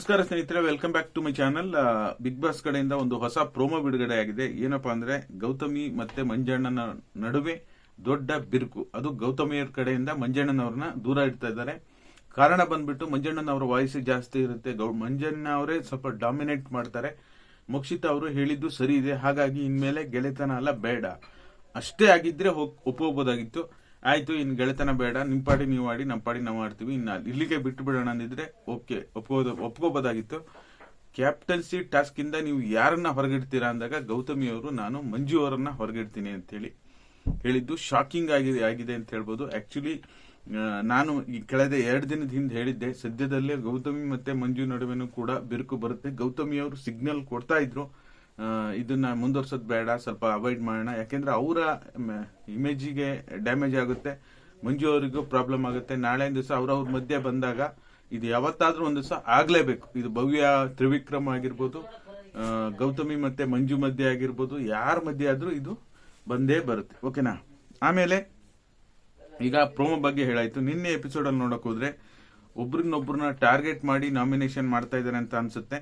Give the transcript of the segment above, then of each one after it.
ನಮಸ್ಕಾರ ಸ್ನೇಹಿತರೆ welcome back to my channel Bigg Boss ಕಡೆಯಿಂದ ಒಂದು ಹೊಸ ಪ್ರೋಮೋ ಬಿಡುಗಡೆ ಆಗಿದೆ ಏನಪ್ಪಾ ಅಂದ್ರೆ, ಗೌತಮಿ ಮತ್ತೆ ಮಂಜಣ್ಣನ ನಡುವೆ ದೊಡ್ಡ ಬಿರುಕು. ಅದು ಗೌತಮಿಯರ ಕಡೆಯಿಂದ ಮಂಜಣ್ಣನವ್ರನ್ನ ದೂರ ಇಡ್ತಾ ಇದ್ದಾರೆ. ಕಾರಣ ಬಂದ್ಬಿಟ್ಟು ಮಂಜಣ್ಣನವರ ವಾಯ್ಸ್ ಜಾಸ್ತಿ ಇರುತ್ತೆ. ಗೌ- ಮಂಜಣ್ಣ ಅವರೇ ಸ್ವಲ್ಪ ಡಾಮಿನೇಟ್ ಮಾಡ್ತಾರೆ. ಮೋಕ್ಷಿತಾ ಅವರು ಹೇಳಿದ್ದು ಸರಿ ಇದೆ. ಹಾಗಾಗಿ ಇನ್ಮೇಲೆ ಗೆಳೆತನ ಅಲ್ಲ ಬೇಡ. ಅಷ್ಟೇ ಆಗಿದ್ರೆ ಹೋಗ್ ಒಪ್ಕೋಬೋದಾಗಿತ್ತು ಆಯ್ತು, ಇನ್ ಗೆಳೆತನ ಬೇಡ. ನಿಮ್ಮ ಪಾಡಿ ನೀವು ಮಾಡಿ ನಮ್ಮ ಪಾಡಿ ನಾವು ಮಾಡ್ತೀವಿ ಇನ್ನು ಇಲ್ಲಿಗೆ ಬಿಟ್ಟು ಬಿಡೋಣ ಅಂದಿದ್ರೆ, ಓಕೆ, ಒಪ್ಕೋದು, ಒಪ್ಕೋಬೋದಾಗಿತ್ತು. ಕ್ಯಾಪ್ಟನ್ಸಿ ಟಾಸ್ಕ್ ಇಂದ ನೀವು ಯಾರನ್ನ ಹೊರಗಿಡ್ತೀರಾ ಅಂದಾಗ ಗೌತಮಿ ಅವರು, ನಾನು ಮಂಜು ಅವರನ್ನ ಹೊರಗಿಡ್ತೀನಿ ಅಂತ ಹೇಳಿ ಹೇಳಿದ್ದು. ಶಾಕಿಂಗ್ ಆಗಿದೆ ಆಗಿದೆ ಅಂತ ಹೇಳ್ಬೋದು. ಆಕ್ಚುಲಿ ನಾನು ಈ ಕಳೆದ ಎರಡು ದಿನದ ಹಿಂದೆ ಹೇಳಿದ್ದೆ, ಸದ್ಯದಲ್ಲೇ ಗೌತಮಿ ಮತ್ತೆ ಮಂಜು ನಡುವೆನೂ ಕೂಡ ಬಿರುಕು ಬರುತ್ತೆ. ಗೌತಮಿ ಅವರು ಸಿಗ್ನಲ್ ಕೊಡ್ತಾ ಇದ್ರು. ಇದನ್ನ ಮುಂದುವರ್ಸೋದು ಬೇಡ, ಸ್ವಲ್ಪ ಅವಾಯ್ಡ್ ಮಾಡೋಣ. ಯಾಕೆಂದ್ರೆ ಅವರ ಇಮೇಜಿಗೆ ಡ್ಯಾಮೇಜ್ ಆಗುತ್ತೆ. ಮಂಜು ಅವರಿಗೂ ಪ್ರಾಬ್ಲಮ್ ಆಗುತ್ತೆ. ನಾಳೆ ದಿವಸ ಅವ್ರವ್ರ ಮಧ್ಯೆ ಬಂದಾಗ ಇದು ಯಾವತ್ತಾದ್ರೂ ಒಂದು ದಿವಸ ಆಗ್ಲೇಬೇಕು. ಇದು ಭವ್ಯ ತ್ರಿವಿಕ್ರಮ್ ಆಗಿರ್ಬೋದು ಗೌತಮಿ ಮತ್ತೆ ಮಂಜು ಮಧ್ಯೆ ಆಗಿರ್ಬೋದು, ಯಾರ ಮಧ್ಯೆ ಆದ್ರೂ ಇದು ಬಂದೇ ಬರುತ್ತೆ. ಓಕೆನಾ ಆಮೇಲೆ ಈಗ ಪ್ರೋಮೋ ಬಗ್ಗೆ ಹೇಳಾಯ್ತು. ನಿನ್ನೆ ಎಪಿಸೋಡ್ ಅಲ್ಲಿ ನೋಡಕ್ ಹೋದ್ರೆ ಒಬ್ರನ್ನೊಬ್ರನ್ನ ಟಾರ್ಗೆಟ್ ಮಾಡಿ ನಾಮಿನೇಷನ್ ಮಾಡ್ತಾ ಇದ್ದಾರೆ ಅಂತ ಅನ್ಸುತ್ತೆ.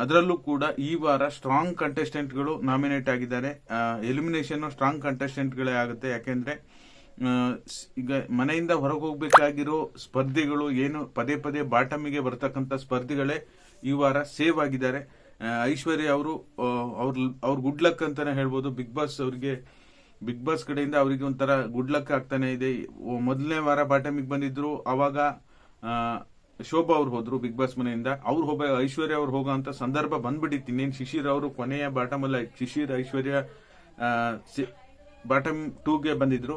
ಅದರಲ್ಲೂ ಕೂಡ ಈ ವಾರ ಸ್ಟ್ರಾಂಗ್ ಕಂಟೆಸ್ಟೆಂಟ್ಗಳು ನಾಮಿನೇಟ್ ಆಗಿದ್ದಾರೆ. ಎಲಿಮಿನೇಷನ್ ಸ್ಟ್ರಾಂಗ್ ಕಂಟೆಸ್ಟೆಂಟ್ಗಳೇ ಆಗುತ್ತೆ. ಯಾಕೆಂದ್ರೆ ಈಗ ಮನೆಯಿಂದ ಹೊರಗೆ ಹೋಗ್ಬೇಕಾಗಿರೋ ಸ್ಪರ್ಧಿಗಳು ಏನು ಪದೇ ಪದೇ ಬಾಟಮಿಗೆ ಬರ್ತಕ್ಕಂಥ ಸ್ಪರ್ಧಿಗಳೇ ಈ ವಾರ ಸೇವ್ ಆಗಿದ್ದಾರೆ. ಐಶ್ವರ್ಯ ಅವರು ಅವ್ರ ಅವ್ರ ಗುಡ್ ಲಕ್ ಅಂತಾನೆ ಹೇಳ್ಬೋದು. ಬಿಗ್ ಬಾಸ್ ಅವರಿಗೆ ಬಿಗ್ ಬಾಸ್ ಕಡೆಯಿಂದ ಅವರಿಗೆ ಒಂಥರ ಗುಡ್ ಲಕ್ ಆಗ್ತಾನೆ ಇದೆ. ಮೊದಲನೇ ವಾರ ಬಾಟಮಿಗೆ ಬಂದಿದ್ರು. ಅವಾಗ ಶೋಭಾ ಅವ್ರು ಹೋದ್ರು ಬಿಗ್ ಬಾಸ್ ಮನೆಯಿಂದ. ಅವ್ರು ಹೋಗ, ಐಶ್ವರ್ಯ ಅವ್ರು ಹೋಗೋ ಅಂತ ಸಂದರ್ಭ ಬಂದ್ಬಿಟ್ಟಿತ್ತು. ಇನ್ನೇನು ಶಿಶಿರ್ ಅವರು ಕೊನೆಯ ಬಾಟಮ್ ಅಲ್ಲ, ಶಿಶಿರ್, ಐಶ್ವರ್ಯ ಬಾಟಮ್ ಟೂಗೆ ಬಂದಿದ್ರು.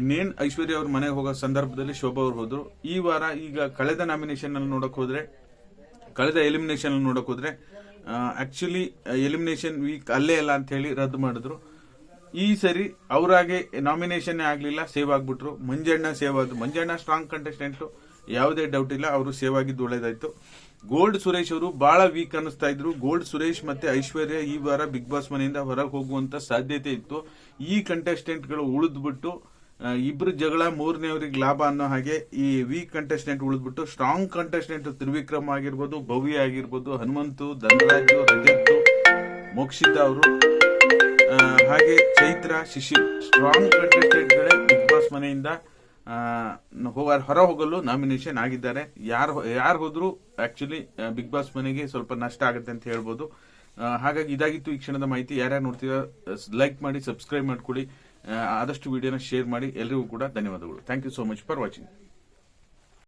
ಇನ್ನೇನ್ ಐಶ್ವರ್ಯ ಅವ್ರ ಮನೆಗೆ ಹೋಗೋ ಸಂದರ್ಭದಲ್ಲಿ ಶೋಭಾ ಅವ್ರು ಹೋದ್ರು. ಈ ವಾರ ಈಗ ಕಳೆದ ನಾಮಿನೇಷನ್ ಅಲ್ಲಿ ನೋಡಕ್ ಹೋದ್ರೆ, ಕಳೆದ ಎಲಿಮಿನೇಷನ್ ಅಲ್ಲಿ ನೋಡಕ್ ಹೋದ್ರೆ ಆಕ್ಚುಲಿ ಎಲಿಮಿನೇಷನ್ ವೀಕ್ ಅಲ್ಲೇ ಅಲ್ಲ ಅಂತ ಹೇಳಿ ರದ್ದು ಮಾಡಿದ್ರು. ಈ ಸರಿ ಅವರಾಗೆ ನಾಮಿನೇಷನ್ ಆಗ್ಲಿಲ್ಲ ಸೇವ್ ಆಗ್ಬಿಟ್ರು. ಮಂಜಣ್ಣ ಸೇವ್ ಆದ್ರು. ಮಂಜಣ್ಣ ಸ್ಟ್ರಾಂಗ್ ಕಂಟೆಸ್ಟೆಂಟ್ ಯಾವುದೇ ಡೌಟ್ ಇಲ್ಲ, ಅವರು ಸೇವ್ ಆಗಿದ್ದು ಒಳ್ಳೇದಾಯ್ತು. ಗೋಲ್ಡ್ ಸುರೇಶ್ ಅವರು ಬಹಳ ವೀಕ್ ಅನಿಸ್ತಾ ಇದ್ರು. ಗೋಲ್ಡ್ ಸುರೇಶ್ ಮತ್ತೆ ಐಶ್ವರ್ಯ ಈ ವಾರ ಬಿಗ್ ಬಾಸ್ ಮನೆಯಿಂದ ಹೊರಗೆ ಹೋಗುವಂತ ಸಾಧ್ಯತೆ ಇತ್ತು. ಈ ಕಂಟೆಸ್ಟೆಂಟ್ಗಳು ಉಳಿದ್ಬಿಟ್ಟು ಇಬ್ರು ಜಗಳ ಮೂರನೇವರಿಗೆ ಲಾಭ ಅನ್ನೋ ಹಾಗೆ ಈ ವೀಕ್ ಕಂಟೆಸ್ಟೆಂಟ್ ಉಳಿದ್ಬಿಟ್ಟು ಸ್ಟ್ರಾಂಗ್ ಕಂಟೆಸ್ಟೆಂಟ್ ತ್ರಿವಿಕ್ರಮ್ ಆಗಿರ್ಬೋದು, ಭವ್ಯ ಆಗಿರ್ಬೋದು, ಹನುಮಂತು, ಧನರಾಜ್ ರಜತ್ ಮೋಕ್ಷಿತ ಅವರು ಹಾಗೆ ಚೈತ್ರ, ಶಿಶಿರ್. ಸ್ಟ್ರಾಂಗ್ ಕಂಟೆಸ್ಟೆಂಟ್ಗಳೇ ಬಿಗ್ ಬಾಸ್ ಮನೆಯಿಂದ ಹೊರ ಹೋಗಲು ನಾಮಿನೇಷನ್ ಆಗಿದ್ದಾರೆ. ಯಾರು ಯಾರು ಹೋದ್ರು ಆಕ್ಚುಲಿ ಬಿಗ್ ಬಾಸ್ ಮನೆಗೆ ಸ್ವಲ್ಪ ನಷ್ಟ ಆಗುತ್ತೆ ಅಂತ ಹೇಳ್ಬೋದು. ಹಾಗಾಗಿ ಇದಾಗಿತ್ತು ಈ ಕ್ಷಣದ ಮಾಹಿತಿ. ಯಾರ್ಯಾರು ನೋಡ್ತೀರಾ ಲೈಕ್ ಮಾಡಿ ಸಬ್ಸ್ಕ್ರೈಬ್ ಮಾಡ್ಕೊಳ್ಳಿ. ಆದಷ್ಟು ವಿಡಿಯೋನ ಶೇರ್ ಮಾಡಿ. ಎಲ್ರಿಗೂ ಕೂಡ ಧನ್ಯವಾದಗಳು. Thank you so much for watching